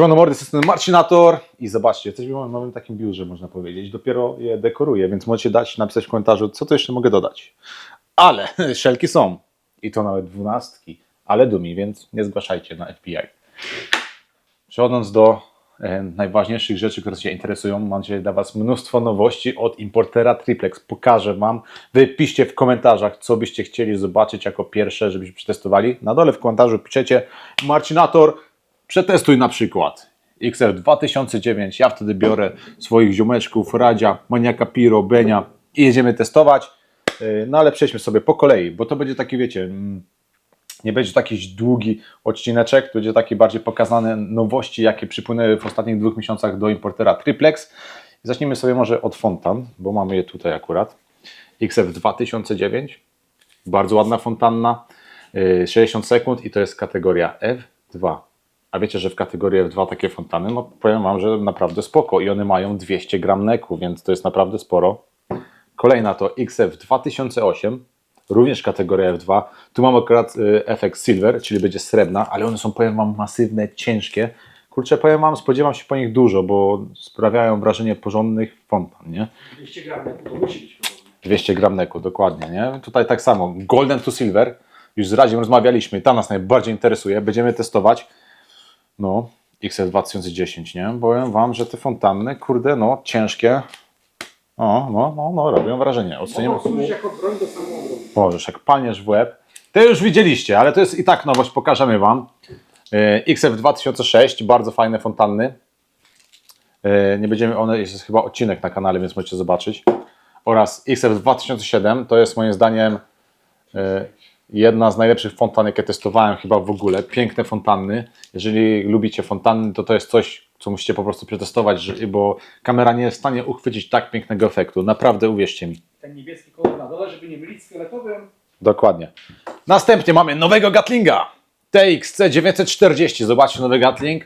Siemano mordy, strony Marcinator i zobaczcie, jesteśmy w nowym takim biurze, można powiedzieć. Dopiero je dekoruję, więc możecie dać, napisać w komentarzu, co to jeszcze mogę dodać. Ale szelki są i to nawet dwunastki, ale dumi, więc nie zgłaszajcie na FBI. Przechodząc do e, najważniejszych rzeczy, które się interesują, mam dzisiaj dla Was mnóstwo nowości od importera Triplex. Pokażę Wam. Wy piszcie w komentarzach, co byście chcieli zobaczyć jako pierwsze, żebyśmy przetestowali. Na dole w komentarzu piszecie Marcinator, przetestuj na przykład XR 2009. Ja wtedy biorę swoich ziomeczków, Radzia, Maniaka Piro, Benia i jedziemy testować. E, No ale przejdźmy sobie po kolei, bo to będzie taki, wiecie, mm, nie będzie to jakiś długi odcineczek, to będzie takie bardziej pokazane nowości, jakie przypłynęły w ostatnich dwóch miesiącach do importera Triplex. Zacznijmy sobie może od fontan, bo mamy je tutaj akurat. XF 2009, bardzo ładna fontanna, yy, 60 sekund i to jest kategoria F2. A wiecie, że w kategorii F2 takie fontany, no powiem Wam, że naprawdę spoko i one mają 200 gram neku, więc to jest naprawdę sporo. Kolejna to XF 2008, również kategoria F2. Tu mam akurat y, efekt Silver, czyli będzie srebrna, ale one są, powiem Wam, masywne, ciężkie. Kurczę, powiem Wam, spodziewam się po nich dużo, bo sprawiają wrażenie porządnych fontan, nie? 200 gram, to musi być podobne. 200 gram neku, dokładnie, nie? Tutaj tak samo, Golden to Silver, już z Radziem rozmawialiśmy, ta nas najbardziej interesuje, będziemy testować, no, XF 2010, nie? Powiem Wam, że te fontanny, kurde, no, ciężkie, o, no, no, no, robią wrażenie, ocenimy. Mogą służyć jako broń do jak palniesz w łeb. To już widzieliście, ale to jest i tak nowość, pokażemy Wam. E, XF 2006, bardzo fajne fontanny. E, Nie będziemy, one jest chyba odcinek na kanale, więc możecie zobaczyć. Oraz XF 2007, to jest moim zdaniem e, jedna z najlepszych fontan, jakie testowałem chyba w ogóle. Piękne fontanny. Jeżeli lubicie fontanny, to to jest coś, co musicie po prostu przetestować, bo kamera nie jest w stanie uchwycić tak pięknego efektu. Naprawdę uwierzcie mi. Ten niebieski kolor na dole, żeby nie mylić z fioletowym. Dokładnie. Następnie mamy nowego Gatlinga. TXC 940. Zobaczcie nowy Gatling.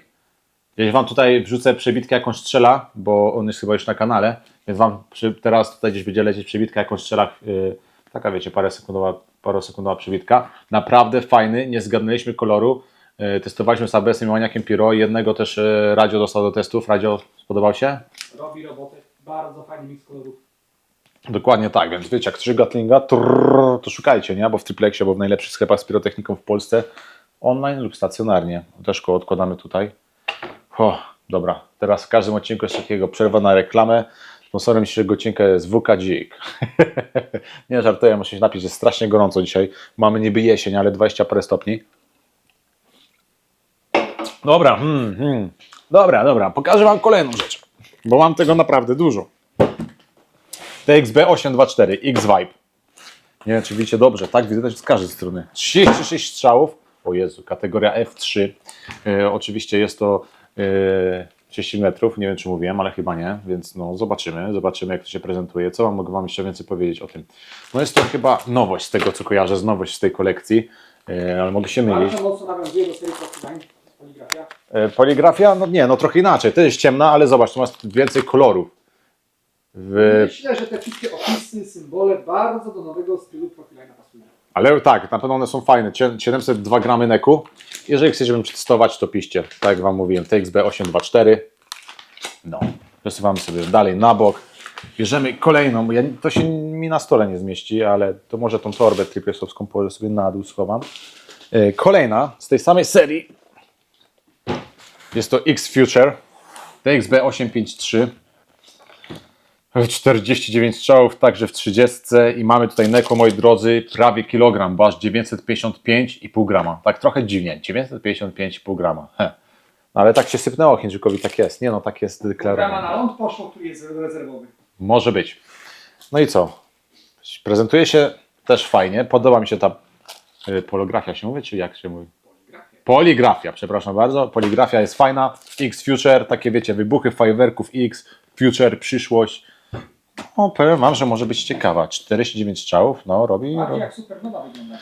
Ja wam tutaj wrzucę przebitkę jakąś strzela, bo on jest chyba już na kanale, więc wam przy, teraz tutaj gdzieś będzie lecieć przebitka jakąś strzela. Yy, taka wiecie, parę sekundowa, parę sekundowa przebitka. Naprawdę fajny, nie zgadnęliśmy koloru. Yy, testowaliśmy z ABS-em i Maniakiem Piro. Jednego też yy, Radio dostał do testów. Radio spodobał się? Robi robotę. Bardzo fajny miks kolorów. Dokładnie tak, więc wiecie, jak trzy Gatlinga, trrr, to szukajcie, nie? Albo w Triplexie, albo w najlepszych sklepach z pirotechniką w Polsce, online lub stacjonarnie. Też go odkładamy tutaj. O, dobra, teraz w każdym odcinku jest takiego przerwa na reklamę. Sponsorem dzisiejszego odcinka jest WK Dzik. nie żartuję, muszę się napić, jest strasznie gorąco dzisiaj. Mamy niby jesień, ale 20 parę stopni. Dobra, hmm, hmm. dobra, dobra, pokażę Wam kolejną rzecz, bo mam tego naprawdę dużo. TXB 824 X-Vibe. Nie wiem, czy widzicie dobrze, tak? Widzę też z każdej strony. 36 strzałów. O Jezu, kategoria F3. E, oczywiście jest to e, 30 metrów, nie wiem czy mówiłem, ale chyba nie, więc no zobaczymy, zobaczymy jak to się prezentuje. Co mogę Wam jeszcze więcej powiedzieć o tym? No jest to chyba nowość z tego, co kojarzę, z nowość z tej kolekcji, e, ale mogę się mylić. Mocno nawiązuje do serii. Poligrafia. E, poligrafia, no nie, no trochę inaczej. To jest ciemna, ale zobacz, tu masz więcej kolorów. W, Myślę, że te wszystkie opisy, symbole bardzo do nowego stylu pasują. Ale tak, na pewno one są fajne. Cie- 702 gramy neku. Jeżeli chcecie, przetestować, to piszcie. Tak jak Wam mówiłem, TXB 824. No, przesuwamy sobie dalej na bok. Bierzemy kolejną, ja, to się mi na stole nie zmieści, ale to może tą torbę triplesowską położę sobie na dół, schowam. E, Kolejna z tej samej serii jest to X Future TXB 853. 49 strzałów, także w 30 i mamy tutaj neko, moi drodzy, prawie kilogram, bo aż 955,5 grama. Tak trochę dziwnie, 955,5 grama. Heh. No, ale tak się sypnęło Chińczykowi, tak jest. Nie no, tak jest Grama deklarowane. na ląd poszło, który jest rezerwowy. Może być. No i co? Prezentuje się też fajnie. Podoba mi się ta y, polografia się mówi, czy jak się mówi? Poligrafia. Poligrafia, przepraszam bardzo. Poligrafia jest fajna. X Future, takie wiecie, wybuchy fajerwerków X, Future, przyszłość. No, powiem wam, że może być ciekawa. 49 strzałów, no robi. Bardziej robi. jak supernowa wygląda.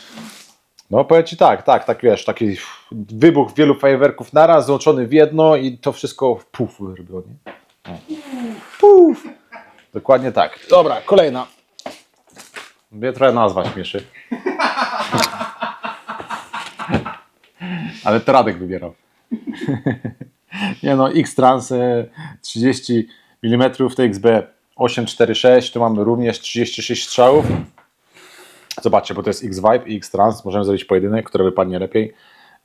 No powiem ci tak, tak, tak wiesz, taki wybuch wielu fajerwerków naraz, złączony w jedno i to wszystko w puf robiło, nie? O. Puf! Dokładnie tak. Dobra, kolejna. Mnie trochę nazwa śmieszy. Ale to Radek wybierał. Nie no, X-Trans e, 30 mm TXB 846, tu mamy również 36 strzałów. Zobaczcie, bo to jest X-Vibe i X-Trans, możemy zrobić pojedynek, który wypadnie lepiej.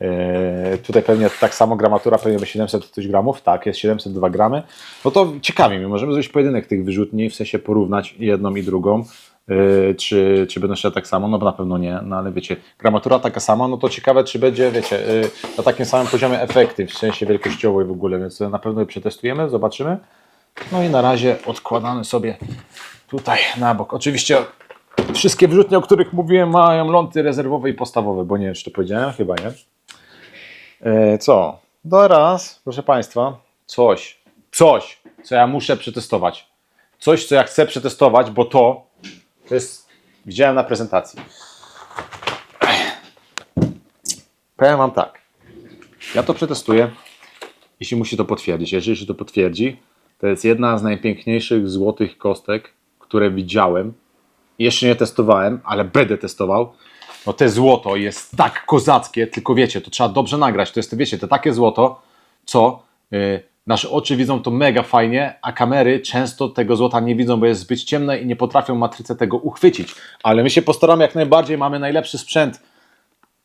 E, tutaj pewnie tak samo gramatura, pewnie będzie 700 coś gramów, tak, jest 702 gramy. No to ciekawi mnie, możemy zrobić pojedynek tych wyrzutni, w sensie porównać jedną i drugą. E, czy, czy będą się tak samo? No na pewno nie, no ale wiecie, gramatura taka sama, no to ciekawe, czy będzie, wiecie, e, na takim samym poziomie efekty, w sensie wielkościowej w ogóle, więc na pewno je przetestujemy, zobaczymy. No i na razie odkładamy sobie tutaj na bok. Oczywiście wszystkie wyrzutnie, o których mówiłem, mają ląty rezerwowe i podstawowe, bo nie wiem, czy to powiedziałem, chyba nie. E, co? Teraz, proszę Państwa, coś, coś, co ja muszę przetestować. Coś, co ja chcę przetestować, bo to, to jest, widziałem na prezentacji. Powiem Wam tak. Ja to przetestuję, jeśli musi to potwierdzić. Jeżeli się to potwierdzi, to jest jedna z najpiękniejszych złotych kostek, które widziałem. Jeszcze nie testowałem, ale będę testował. No te złoto jest tak kozackie, tylko wiecie, to trzeba dobrze nagrać. To jest, wiecie, to takie złoto, co y, nasze oczy widzą to mega fajnie, a kamery często tego złota nie widzą, bo jest zbyt ciemne i nie potrafią matryce tego uchwycić. Ale my się postaramy jak najbardziej, mamy najlepszy sprzęt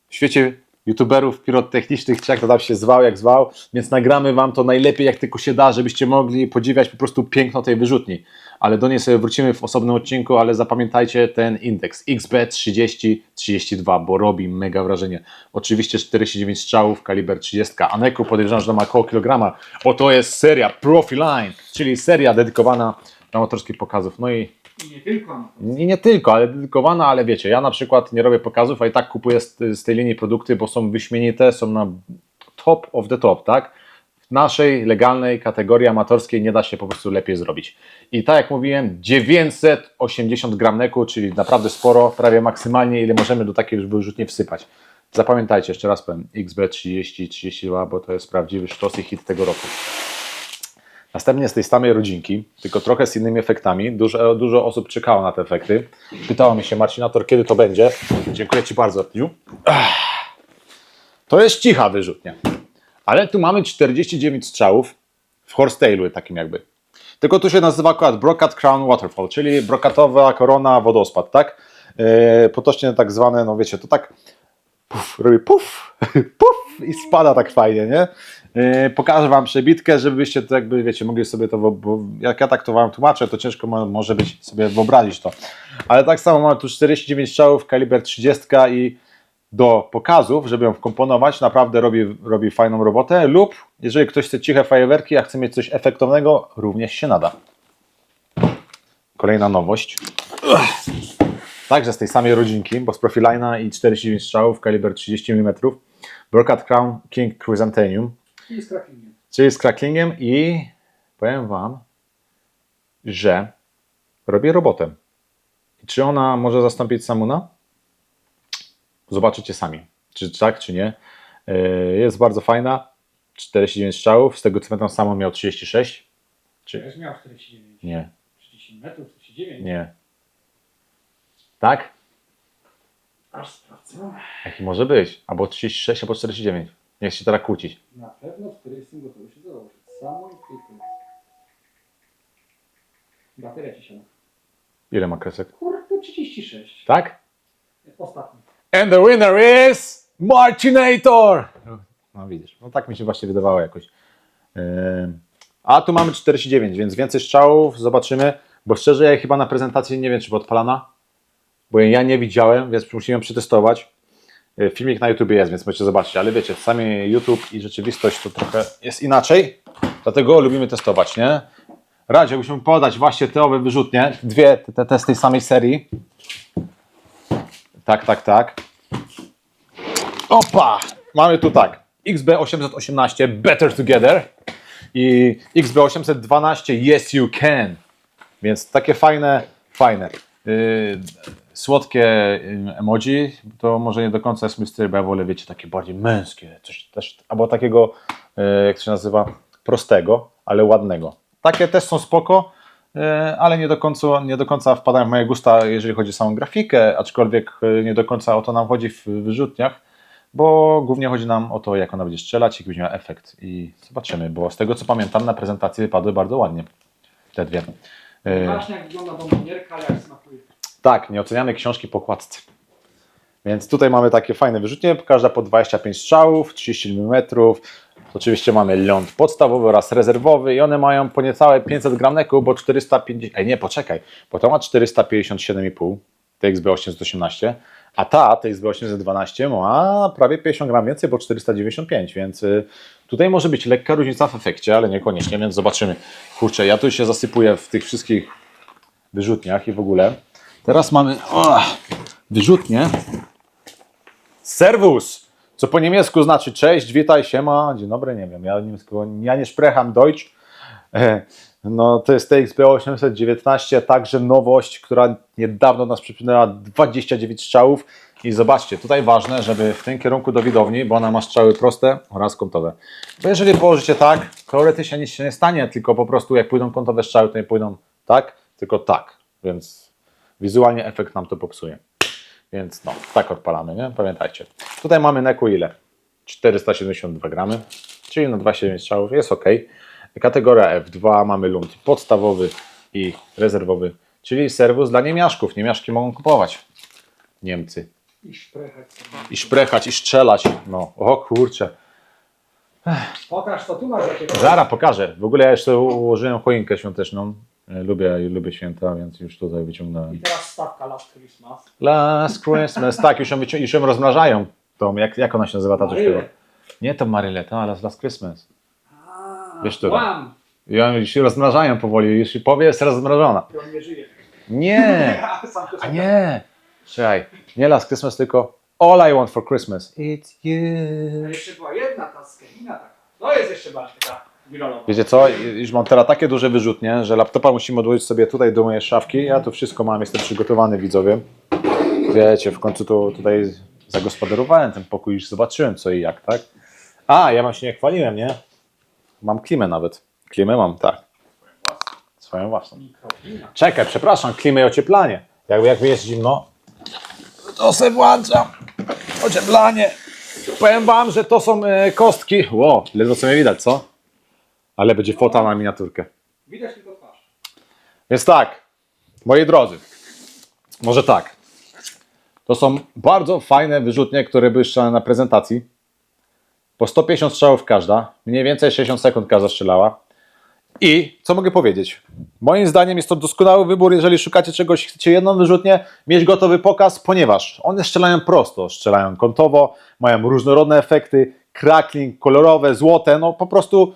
w świecie youtuberów pirotechnicznych, czy jak to tam się zwał, jak zwał, więc nagramy Wam to najlepiej jak tylko się da, żebyście mogli podziwiać po prostu piękno tej wyrzutni. Ale do niej sobie wrócimy w osobnym odcinku, ale zapamiętajcie ten indeks XB3032, bo robi mega wrażenie. Oczywiście 49 strzałów, kaliber 30, a Neku podejrzewam, że ma około kilograma, bo to jest seria Profiline, czyli seria dedykowana do amatorskich pokazów. No i I nie tylko. nie tylko, ale dedykowana, ale wiecie, ja na przykład nie robię pokazów, a i tak kupuję z, z tej linii produkty, bo są wyśmienite, są na top of the top, tak? W naszej legalnej kategorii amatorskiej nie da się po prostu lepiej zrobić. I tak jak mówiłem, 980 gram neku, czyli naprawdę sporo, prawie maksymalnie, ile możemy do takiej wyrzutni wsypać. Zapamiętajcie, jeszcze raz powiem, XB30-32, bo to jest prawdziwy sztos i hit tego roku. Następnie z tej samej rodzinki, tylko trochę z innymi efektami. Dużo, dużo osób czekało na te efekty. Pytało mi się Marcinator, kiedy to będzie. Dziękuję Ci bardzo, Artniu. To jest cicha wyrzutnia. Ale tu mamy 49 strzałów w horsetalu takim jakby. Tylko tu się nazywa akurat Brocat Crown Waterfall, czyli brokatowa korona wodospad, tak? Yy, potocznie tak zwane, no wiecie, to tak puf, robi puf, puf i spada tak fajnie, nie? Yy, pokażę Wam przebitkę, żebyście to jakby, wiecie, mogli sobie to, bo jak ja tak to Wam tłumaczę, to ciężko mo- może być sobie wyobrazić to. Ale tak samo mamy tu 49 strzałów, kaliber 30 i do pokazów, żeby ją wkomponować, naprawdę robi, robi fajną robotę lub jeżeli ktoś chce ciche fajerwerki, a chce mieć coś efektownego, również się nada. Kolejna nowość. Także z tej samej rodzinki, bo z Profilina i 49 strzałów, kaliber 30 mm, Brocat Crown King Chrysanthemum, I z cracklingiem. czyli z cracklingiem i powiem Wam, że robi robotę. I czy ona może zastąpić Samuna? Zobaczycie sami, czy tak, czy nie. Yy, Jest bardzo fajna, 49 strzałów, z tego co pamiętam Samun miał 36. Czy Też miał 49. nie, 30 metrów, 49. nie. Tak? Aż sprawdzę. Jaki może być? Albo 36, albo 49. Nie chcę się teraz kłócić. Na pewno w jestem gotowy się założyć. Samo i. Bateria ci się Ile ma kresek? Kurde, 36. Tak? Ostatni. And the winner is Marcinator! No widzisz, no tak mi się właśnie wydawało jakoś. Yy, A tu mamy 49, więc więcej strzałów, zobaczymy. Bo szczerze, ja chyba na prezentacji nie wiem, czy była odpalana, bo ja nie widziałem, więc musimy przetestować. Yy, Filmik na YouTube jest, więc możecie zobaczyć, ale wiecie, sami YouTube i rzeczywistość to trochę jest inaczej, dlatego lubimy testować, nie? Radziłbym podać właśnie te owe wyrzutnie, dwie te, te z tej samej serii. Tak, tak, tak. Opa! Mamy tu tak. XB818 Better Together i XB812 Yes You Can. Więc takie fajne, fajne. Yy, słodkie emoji to może nie do końca jest mój styl, bo ja wolę, wiecie, takie bardziej męskie, coś też, albo takiego, yy, jak to się nazywa, prostego, ale ładnego. Takie też są spoko, E, ale nie do, końca, nie do końca wpadają w moje gusta, jeżeli chodzi o samą grafikę, aczkolwiek e, nie do końca o to nam chodzi w wyrzutniach, bo głównie chodzi nam o to, jak ona będzie strzelać, jaki będzie miała efekt. I zobaczymy, bo z tego co pamiętam, na prezentacji wypadły bardzo ładnie te dwie. E, Właśnie jak wygląda bombonierka, ale jak smakuje. Tak, nie oceniamy książki po. Więc tutaj mamy takie fajne wyrzutnie, każda po 25 strzałów, 30 mm. Oczywiście mamy ląd podstawowy oraz rezerwowy i one mają po niecałe 500 gram neku, bo 450... Ej, nie, poczekaj, bo to ma 457,5 TXB 818, a ta TXB 812 ma prawie 50 gram więcej, bo 495, więc y, tutaj może być lekka różnica w efekcie, ale niekoniecznie, więc zobaczymy. Kurczę, ja tu się zasypuję w tych wszystkich wyrzutniach i w ogóle. Teraz mamy o, wyrzutnie. Servus! Co po niemiecku znaczy cześć, witaj, siema, dzień dobry, nie wiem, ja niemieckiego, ja nie sprecham Deutsch. E, No to jest TXP 819, także nowość, która niedawno nas przypomniała 29 strzałów. I zobaczcie, tutaj ważne, żeby w tym kierunku do widowni, bo ona ma strzały proste oraz kątowe. Bo jeżeli położycie tak, teoretycznie nic się nie stanie, tylko po prostu jak pójdą kątowe strzały, to nie pójdą tak, tylko tak. Więc wizualnie efekt nam to popsuje. Więc no, tak odpalamy, nie? Pamiętajcie. Tutaj mamy neku ile? 472 gramy, czyli na 27 strzałów jest ok. Kategoria F2 mamy ląd podstawowy i rezerwowy, czyli serwus dla niemiaszków. Niemiaszki mogą kupować. Niemcy. I szprechać. I szprechać, i strzelać. No, o kurczę. Pokaż co tu masz. Zaraz pokażę. W ogóle ja jeszcze ułożyłem choinkę świąteczną. E, Lubię, lubię święta, więc już tutaj wyciągnąłem. I teraz stawka Last Christmas. Last Christmas. Tak, już ją, wycią- już ją rozmrażają. Tą, jak, jak ona się nazywa, ta tego? Nie to Maryleta, ale Last Christmas. A, Wiesz, która? Łam! I ją już się rozmrażają powoli, już powie, jest rozmrażona. I on nie żyje. Nie! Sam to A nie! Czekaj, nie Last Christmas, tylko All I Want for Christmas. It's A you. jeszcze była jedna ta skenina taka. To jest jeszcze bardziej taka. Wiecie co, już mam teraz takie duże wyrzutnie, że laptopa musimy odłożyć sobie tutaj do mojej szafki. Ja tu wszystko mam, jestem przygotowany, widzowie. Wiecie, w końcu to tutaj zagospodarowałem ten pokój, już zobaczyłem co i jak, tak? A, ja wam się nie chwaliłem, nie? Mam klimę nawet. Klimę mam, tak. Swoją własną. Czekaj, przepraszam, klimę i ocieplanie. Jakby, jakby jest zimno, to se włączam. Ocieplanie. Powiem wam, że to są e, kostki. Ło, ledwo co mnie widać, co? Ale będzie fota na miniaturkę. Widać tylko twarz. Więc tak, moi drodzy, może tak. To są bardzo fajne wyrzutnie, które były strzelane na prezentacji. Po 150 strzałów każda, mniej więcej 60 sekund każda strzelała. I co mogę powiedzieć? Moim zdaniem jest to doskonały wybór, jeżeli szukacie czegoś, chcecie jedną wyrzutnię, mieć gotowy pokaz, ponieważ one strzelają prosto, strzelają kątowo, mają różnorodne efekty, crackling, kolorowe, złote, no po prostu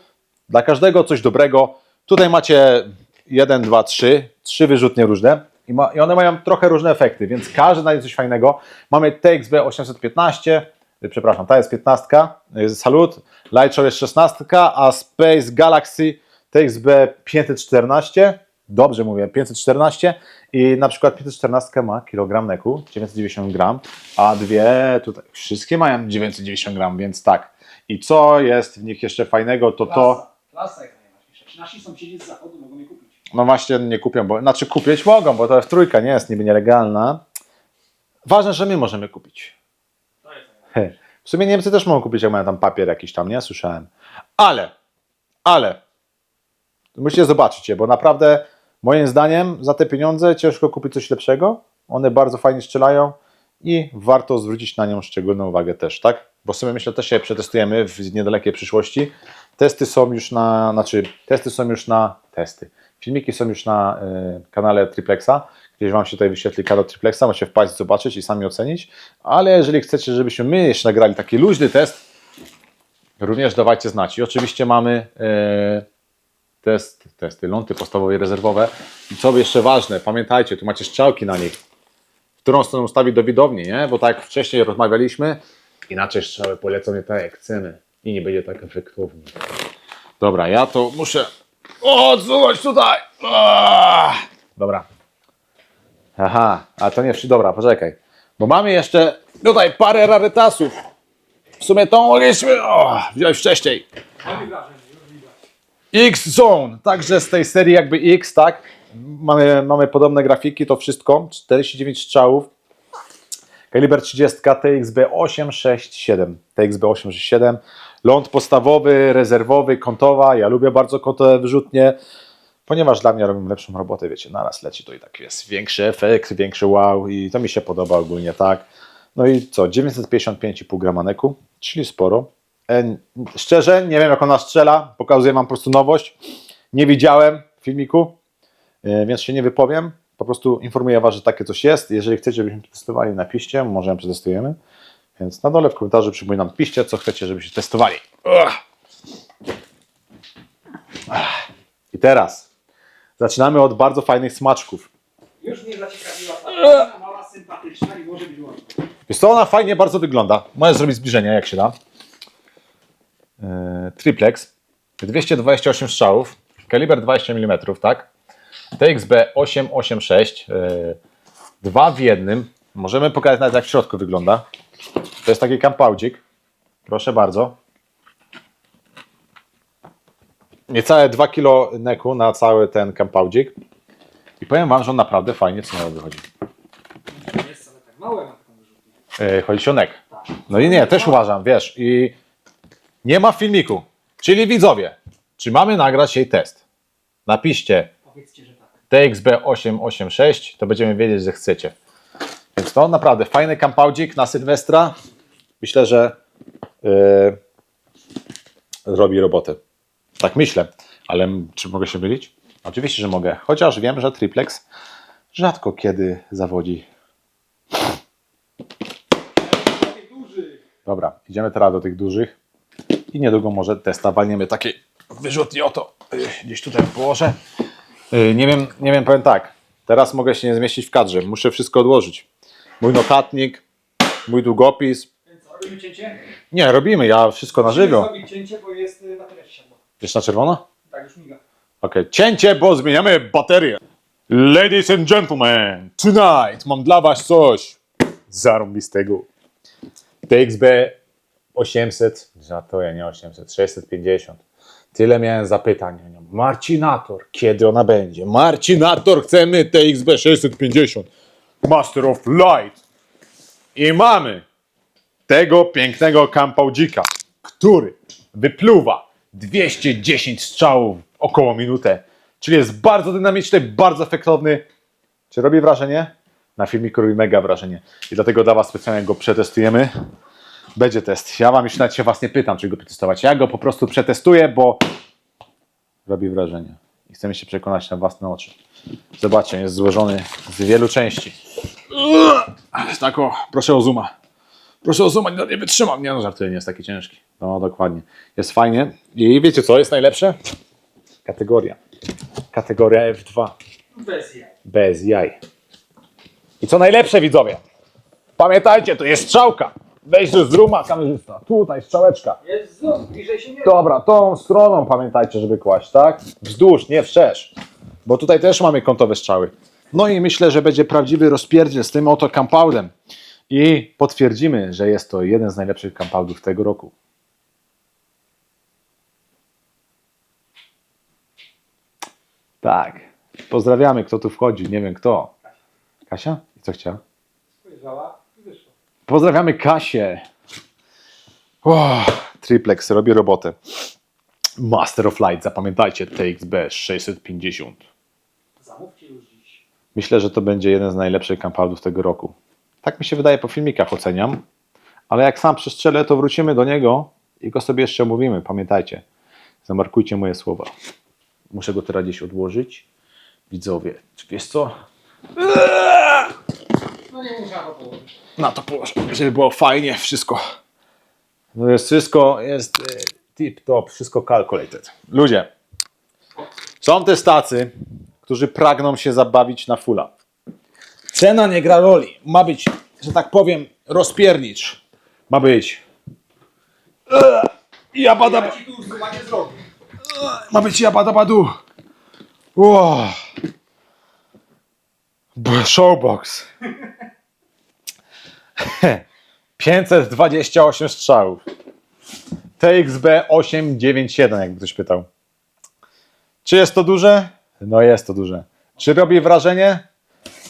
dla każdego coś dobrego. Tutaj macie 1, 2, 3, trzy wyrzutnie różne. I, ma, i one mają trochę różne efekty, więc każdy znajdzie coś fajnego. Mamy TXB 815, y, przepraszam, ta jest 15, y, Salut, Lightshow jest 16, a Space Galaxy TXB 514, dobrze mówię, 514 i na przykład 514 ma kilogram neku, 990 gram, a dwie tutaj, wszystkie mają 990 gram, więc tak. I co jest w nich jeszcze fajnego, to to... Klasa. Klasa jest najważniejsza. Ci nasi sąsiedzi z zachodu mogą je kupić. No właśnie nie kupią, bo znaczy kupić mogą, bo to F3 nie jest niby nielegalna. Ważne, że my możemy kupić. To jest najważniejsze. W sumie Niemcy też mogą kupić, jak mają tam papier jakiś tam, nie? Słyszałem. Ale, ale, musicie zobaczyć je, bo naprawdę moim zdaniem za te pieniądze ciężko kupić coś lepszego. One bardzo fajnie strzelają i warto zwrócić na nią szczególną uwagę też, tak? Bo w sumie myślę, też się przetestujemy w niedalekiej przyszłości. Testy są już na, znaczy testy są już na, testy. Filmiki są już na y, kanale Triplexa. Gdzieś Wam się tutaj wyświetli kanał Triplexa, możecie wpaść, zobaczyć i sami ocenić. Ale jeżeli chcecie, żebyśmy my jeszcze nagrali taki luźny test, również dawajcie znać. I oczywiście mamy e, test, testy, ląty podstawowe i rezerwowe. I co jeszcze ważne, pamiętajcie, tu macie strzałki na nich, w którą stronę ustawić do widowni, nie? Bo tak jak wcześniej rozmawialiśmy, inaczej strzały polecą nie tak jak chcemy i nie będzie tak efektownie. Dobra, ja to muszę odsunąć tutaj. Ah! Dobra. Aha, a to nie wszy. Dobra, poczekaj. Bo mamy jeszcze tutaj parę rarytasów. W sumie to mogliśmy o, wziąć wcześniej. X-Zone, także z tej serii jakby X, tak? Mamy, mamy podobne grafiki, to wszystko. 49 strzałów. Kaliber 30 TXB 867. TXB 867. Ląd podstawowy, rezerwowy, kątowa. Ja lubię bardzo kątowe wyrzutnie, ponieważ dla mnie robią lepszą robotę. Wiecie, naraz leci to i tak jest większy efekt, większy wow i to mi się podoba ogólnie tak. No i co, 955,5 grama neku, czyli sporo. Szczerze, nie wiem jak ona strzela, pokazuję Wam po prostu nowość. Nie widziałem filmiku, e, więc się nie wypowiem. Po prostu informuję Was, że takie coś jest. Jeżeli chcecie, żebyśmy testowali, napiszcie, może przetestujemy. Więc na dole w komentarzu przypominam, piszcie, co chcecie, żebyśmy testowali. I teraz zaczynamy od bardzo fajnych smaczków. Już mnie zaciekawiła ta mała, sympatyczna i może być. Wiesz co, ona fajnie bardzo wygląda. Możesz zrobić zbliżenie, jak się da. Yy, triplex. 228 strzałów. Kaliber 20 mm, tak? TXB 886. Yy, dwa w jednym. Możemy pokazać nawet jak w środku wygląda. To jest taki kampałdzik. Proszę bardzo. Niecałe 2 kg neku na cały ten kampałdzik. I powiem Wam, że on naprawdę fajnie cenowo wychodzi. Yy, chodzi o nek. No i nie, też uważam, wiesz, i nie ma filmiku. Czyli widzowie, czy mamy nagrać jej test? Napiszcie Powiedzcie, że tak. TXB 886, to będziemy wiedzieć, że chcecie. Więc to naprawdę fajny kampałdzik na Sylwestra. Myślę, że yy, zrobi robotę. Tak myślę, ale czy mogę się mylić? Oczywiście, że mogę. Chociaż wiem, że triplex rzadko kiedy zawodzi. Dobra, idziemy teraz do tych dużych i niedługo może testa walniemy takiej wyrzutni oto. y, Gdzieś tutaj położę. Y, Nie wiem, nie wiem, powiem tak. Teraz mogę się nie zmieścić w kadrze. Muszę wszystko odłożyć. Mój notatnik, mój długopis. Co, robimy cięcie? Nie, robimy, ja wszystko na Musimy żywio. zrobić cięcie, bo jest y, bateria siadła. Wiesz na czerwono? Tak, już miga. Okej, cięcie, bo zmieniamy baterię. Ladies and gentlemen, tonight mam dla was coś zarąbistego. TXB 800, za to ja nie 800, 650. Tyle miałem zapytań o nią. Marcinator, kiedy ona będzie? Marcinator, chcemy TXB 650. Master of Light. I mamy tego pięknego kampałdzika, który wypluwa 210 strzałów około minutę. Czyli jest bardzo dynamiczny, bardzo efektowny. Czy robi wrażenie? Na filmiku robi mega wrażenie. I dlatego dla Was specjalnie go przetestujemy. Będzie test. Ja Wam już nawet się Was nie pytam, czy go przetestować. Ja go po prostu przetestuję, bo robi wrażenie. I chcemy się przekonać na własne oczy. Zobaczcie, jest złożony z wielu części. Tak o, proszę o zooma. Proszę o zooma, nie, nie wytrzymam. Nie no, żartuję, nie jest taki ciężki. No, dokładnie. Jest fajnie. I wiecie co jest najlepsze? Kategoria. Kategoria F2. Bez jaj. Bez jaj. I co najlepsze, widzowie? Pamiętajcie, to jest strzałka. Weź z ruma kamerzysta. Tutaj strzałeczka. Jest zoom, bliżej się nie. Dobra, tą stroną pamiętajcie, żeby kłaść, tak? Wzdłuż, nie wszerz. Bo tutaj też mamy kątowe strzały. No i myślę, że będzie prawdziwy rozpierdziel z tym oto compoundem. I potwierdzimy, że jest to jeden z najlepszych compoundów tego roku. Tak. Pozdrawiamy, kto tu wchodzi. Nie wiem kto. Kasia? I co chciała? Spojrzała. Pozdrawiamy Kasię. O, triplex robi robotę. Master of Light, zapamiętajcie, TXB 650. Zamówcie już dziś. Myślę, że to będzie jeden z najlepszych kampaldów tego roku. Tak mi się wydaje, po filmikach oceniam. Ale jak sam przestrzelę, to wrócimy do niego i go sobie jeszcze omówimy. Pamiętajcie, zamarkujcie moje słowa. Muszę go teraz gdzieś odłożyć. Widzowie, wiesz co? No nie muszę go położyć. na to położę, żeby było fajnie wszystko. No jest wszystko, jest e, tip top, wszystko calculated. Ludzie, są też tacy, którzy pragną się zabawić na fulla. Cena nie gra roli. Ma być, że tak powiem, rozpiernicz. Ma być. Eee, Jabada, Ja ci tu zooma nie zrobię. ma być jabadabadu. Wow. B- Showbox. 528 strzałów. TXB 897, jakby ktoś pytał. Czy jest to duże? No jest to duże. Czy robi wrażenie?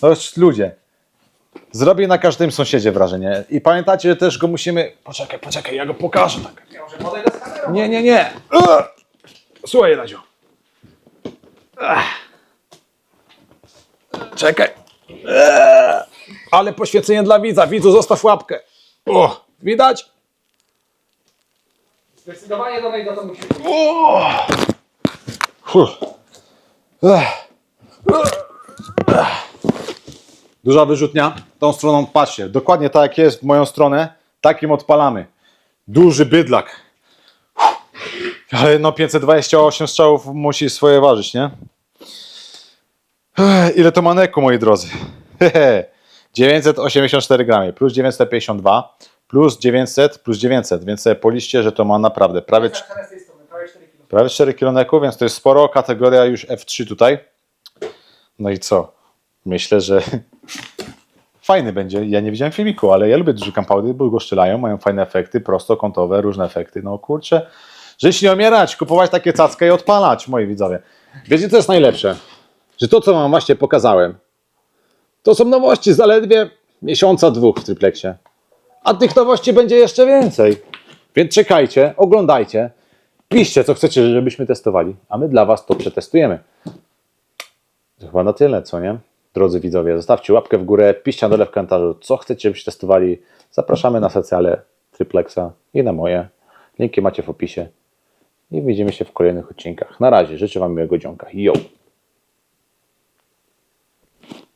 No ludzie. zrobi na każdym sąsiedzie wrażenie. I pamiętajcie, że też go musimy... Poczekaj, poczekaj, ja go pokażę. Tak. Nie, nie, nie. Słuchaj, Radziu. Czekaj. Ale poświęcenie dla widza. Widzu, zostaw łapkę. O, widać? Zdecydowanie do niego to musi być. O. Fuh. Ech. Ech. Duża wyrzutnia. Tą stroną patrzcie. Dokładnie tak jak jest w moją stronę, takim odpalamy. Duży bydlak. Ale no 528 strzałów musi swoje ważyć, nie? Ile to ma neku, moi drodzy? Hehe. 984 gramy, plus 952, plus 900, plus 900, więc sobie policzcie, że to ma naprawdę prawie, prawie 4 kg. prawie 4 kg neku, więc to jest sporo, kategoria już F3 tutaj. No i co? Myślę, że fajny będzie. Ja nie widziałem filmiku, ale ja lubię duże kampaudy, bo go strzelają, mają fajne efekty, prostokątowe, różne efekty. No kurczę, żyć nie umierać, kupować takie cackę i odpalać, moi widzowie. Wiecie, co jest najlepsze? Że to, co wam właśnie pokazałem, to są nowości zaledwie miesiąca, dwóch w triplexie. A tych nowości będzie jeszcze więcej. Więc czekajcie, oglądajcie, piszcie, co chcecie, żebyśmy testowali, a my dla was to przetestujemy. To chyba na tyle, co nie? Drodzy widzowie, zostawcie łapkę w górę, piszcie na dole w komentarzu, co chcecie, żebyśmy testowali. Zapraszamy na socjale Triplexa i na moje. Linki macie w opisie. I widzimy się w kolejnych odcinkach. Na razie, życzę wam miłego dzionka. Yo!